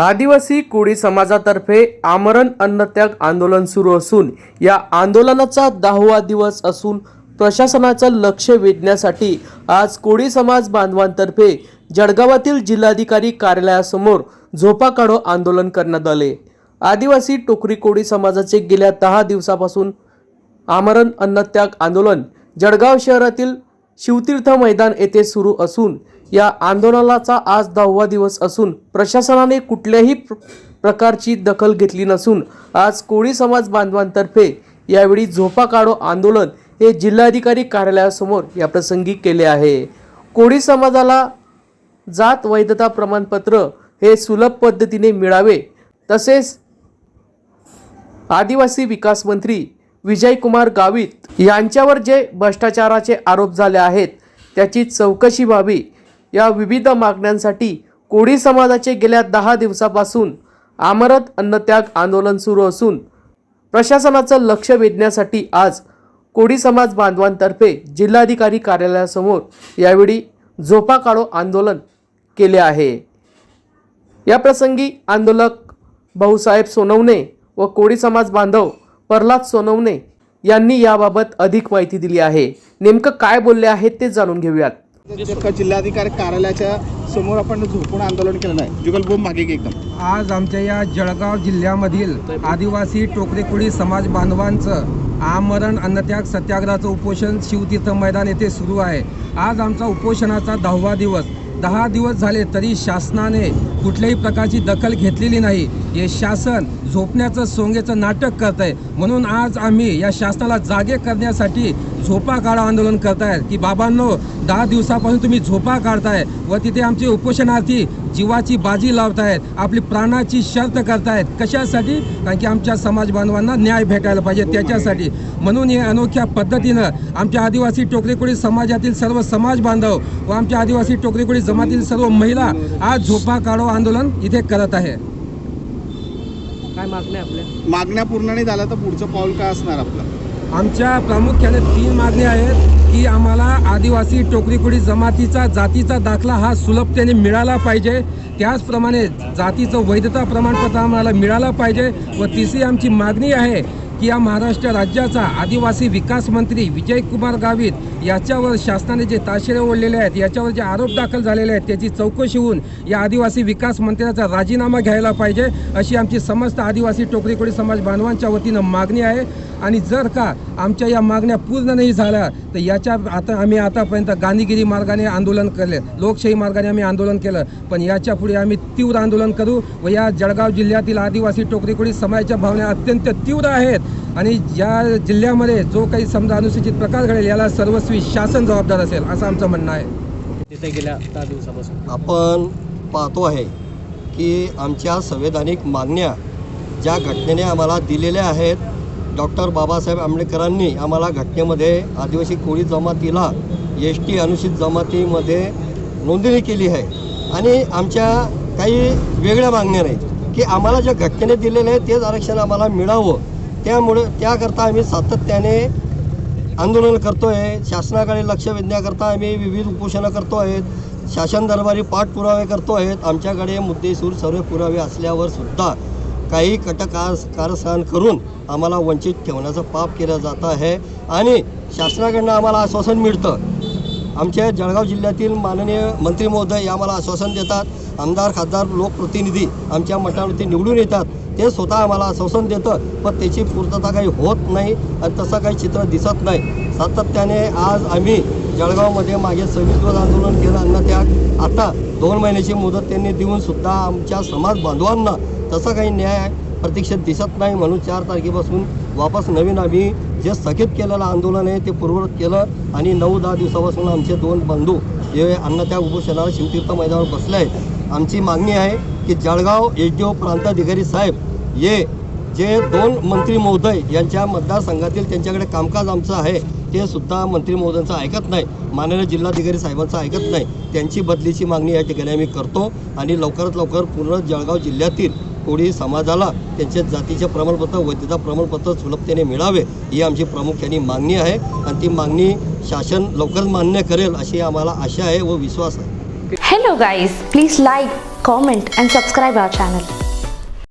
आदिवासी कोळी समाजातर्फे आमरण अन्नत्याग आंदोलन सुरू असून या आंदोलनाचा दहावा दिवस असून प्रशासनाचं लक्ष वेधण्यासाठी आज कोळी समाज बांधवांतर्फे जळगावातील जिल्हाधिकारी कार्यालयासमोर झोपा काढो आंदोलन करण्यात आले. आदिवासी टोकरी कोळी समाजाचे गेल्या दहा दिवसापासून आमरण अन्नत्याग आंदोलन जळगाव शहरातील शिवतीर्थ मैदान येथे सुरू असून या आंदोलनाचा आज दहावा दिवस असून प्रशासनाने कुठल्याही प्र- प्रकारची दखल घेतली नसून आज कोळी समाज बांधवांतर्फे यावेळी झोपा काढो आंदोलन हे जिल्हाधिकारी कार्यालयासमोर या प्रसंगी केले आहे. कोळी समाजाला जात वैधता प्रमाणपत्र हे सुलभ पद्धतीने मिळावे तसेच आदिवासी विकास मंत्री विजयकुमार गावित यांच्यावर जे भ्रष्टाचाराचे आरोप झाले आहेत त्याची चौकशी व्हावी या विविध मागण्यांसाठी कोळी समाजाचे गेल्या दहा दिवसापासून आमरत अन्नत्याग आंदोलन सुरू असून प्रशासनाचं लक्ष वेधण्यासाठी आज कोळी समाज बांधवांतर्फे जिल्हाधिकारी कार्यालयासमोर यावेळी झोपा काढो आंदोलन केले आहे. या प्रसंगी आंदोलक भाऊसाहेब सोनवणे व कोळी समाज बांधव प्रल्हाद सोनवणे यांनी याबाबत अधिक माहिती दिली आहे. नेमकं काय बोलले आहेत ते जाणून घेऊयात. जिल्हाधिकारी कार्यालयाच्या समोर आपण झोपून आंदोलन केलं आहे. जुगलबोम मागे एकदम. आज आमच्या या जळगाव जिल्ह्यामधील आदिवासी टोकरेकुडी समाज बांधवांचं आमरण अन्नत्याग सत्याग्रहाचं उपोषण शिवतीर्थ मैदान येथे सुरू आहे. आज आमचा उपोषणाचा दहावा दिवस. दहा दिवस झाले तरी शासनाने कुठल्याही प्रकारची दखल घेतलेली नाही. हे शासन झोपण्याचं सोंगेचं नाटक करत आहे म्हणून आज आम्ही या शासनाला जागे करण्यासाठी झोपा काढा आंदोलन करतायत की बाबांनो दहा दिवसापासून तुम्ही झोपा काढताय व तिथे आमचे उपोषणार्थी जीवाची बाजी लावतायत आपली प्राणाची शर्त करतायत. कशासाठी? कारण की आमच्या समाज बांधवांना न्याय भेटायला पाहिजे त्याच्यासाठी. म्हणून हे अनोख्या पद्धतीनं आमच्या आदिवासी टोकरेकोळी समाजातील सर्व समाज बांधव व आमच्या आदिवासी टोकरेकोळी जमातील सर्व महिला आज झोपा काढो आंदोलन इथे करत आहे. काय मागण्या आपल्या? मागण्या पूर्ण नाही झाल्या तर पुढचं पाऊल काय असणार आपलं? आमच्या प्रामुख्याने तीन मागण्या आहेत की आम्हाला आदिवासी टोकरीकुडी जमातीचा जातीचा दाखला हा सुलभतेने मिळाला पाहिजे. त्याचप्रमाणे जातीचं वैधता प्रमाणपत्र आम्हाला मिळालं पाहिजे व तिसरी आमची मागणी आहे की या महाराष्ट्र राज्याचा आदिवासी विकास मंत्री विजयकुमार गावित याच्यावर शासनाने जे ताशेरे ओढलेले आहेत याच्यावर जे आरोप दाखल झालेले आहेत त्याची चौकशी होऊन या आदिवासी विकास मंत्र्याचा राजीनामा घ्यायला पाहिजे अशी आमची समस्त आदिवासी टोकरीकोडी समाज बांधवांच्या वतीनं मागणी आहे. आणि जर का आमच्या या मागण्या पूर्ण नाही झाल्या तर याच्या आता आम्ही आतापर्यंत गांधीगिरी मार्गाने आंदोलन केले लोकशाही मार्गाने आम्ही आंदोलन केलं पण याच्यापुढे आम्ही तीव्र आंदोलन करू व या जळगाव जिल्ह्यातील आदिवासी टोकरीकोडी समाजाच्या भावना अत्यंत तीव्र आहेत. आणि या जिल्ह्यामध्ये जो काही समजा अनुसूचित प्रकार घडेल याला सर्वस्वी शासन जबाबदार असेल असं आमचं म्हणणं आहे. तिथे गेल्या दहा दिवसापासून. आपण पाहतो आहे की आमच्या संवैधानिक मागण्या ज्या घटनेने आम्हाला दिलेल्या आहेत डॉक्टर बाबासाहेब आंबेडकरांनी आम्हाला घटनेमध्ये आदिवासी कोळी जमातीला एस टी अनुसूचित जमातीमध्ये नोंदणी केली आहे. आणि आमच्या काही वेगळ्या मागण्या नाहीत की आम्हाला ज्या घटनेने दिलेलं आहे तेच आरक्षण आम्हाला मिळावं. त्यामुळे त्याकरता आम्ही सातत्याने आंदोलन करतो आहे शासनाकडे लक्ष वेधण्याकरता आम्ही विविध उपोषणं करतो आहेत शासन दरबारी पाठपुरावे करतो आहेत आमच्याकडे मुद्देसूर सर्व पुरावे असल्यावर सुद्धा काही कटकार कारस्थान करून आम्हाला वंचित ठेवण्याचं पाप केलं जात आहे. आणि शासनाकडनं आम्हाला आश्वासन मिळतं. आमच्या जळगाव जिल्ह्यातील माननीय मंत्री महोदय आम्हाला आश्वासन देतात. आमदार खासदार लोकप्रतिनिधी आमच्या मठावरती निवडून येतात. ते स्वतः आम्हाला आश्वासन देतं पण त्याची पूर्तता काही होत नाही आणि तसं काही चित्र दिसत नाही. सातत्याने आज आम्ही जळगावमध्ये मागे सव्वीस दिवस आंदोलन केलं अन्न त्या आता दोन महिन्याची मुदत त्यांनी देऊन सुद्धा आमच्या समाज बांधवांना तसा काही न्याय प्रतीक्षेत दिसत नाही म्हणून चार तारखेपासून वापस नवीन आम्ही जे स्थगित केलेलं आंदोलन आहे ते पूर्ववत केलं आणि नऊ दहा दिवसापासून आमचे दोन बंधू हे अन्नत्याग उपोषणाला शिवतीर्थ मैदानावर बसले आहेत. आमची मागणी आहे की जळगाव एच डी ओ प्रांताधिकारी साहेब ये जे दोन मंत्री महोदय यांच्या मतदारसंघातील त्यांच्याकडे कामकाज आमचं आहे ते सुद्धा मंत्री महोदयांचं ऐकत नाही माननीय जिल्हाधिकारी साहेबांचं ऐकत नाही. त्यांची बदलीची मागणी या ठिकाणी आम्ही करतो आणि लवकरात लवकर पूर्ण जळगाव जिल्ह्यातील कोळी समाजाला त्यांच्या जातीचे प्रमाणपत्र वैधता प्रमाणपत्र सुलभतेने मिळावे ही आमची प्रामुख्याने मागणी आहे. आणि ती मागणी शासन लवकरच मान्य करेल अशी आम्हाला आशा आहे व विश्वास आहे. Hello guys please like comment and subscribe our channel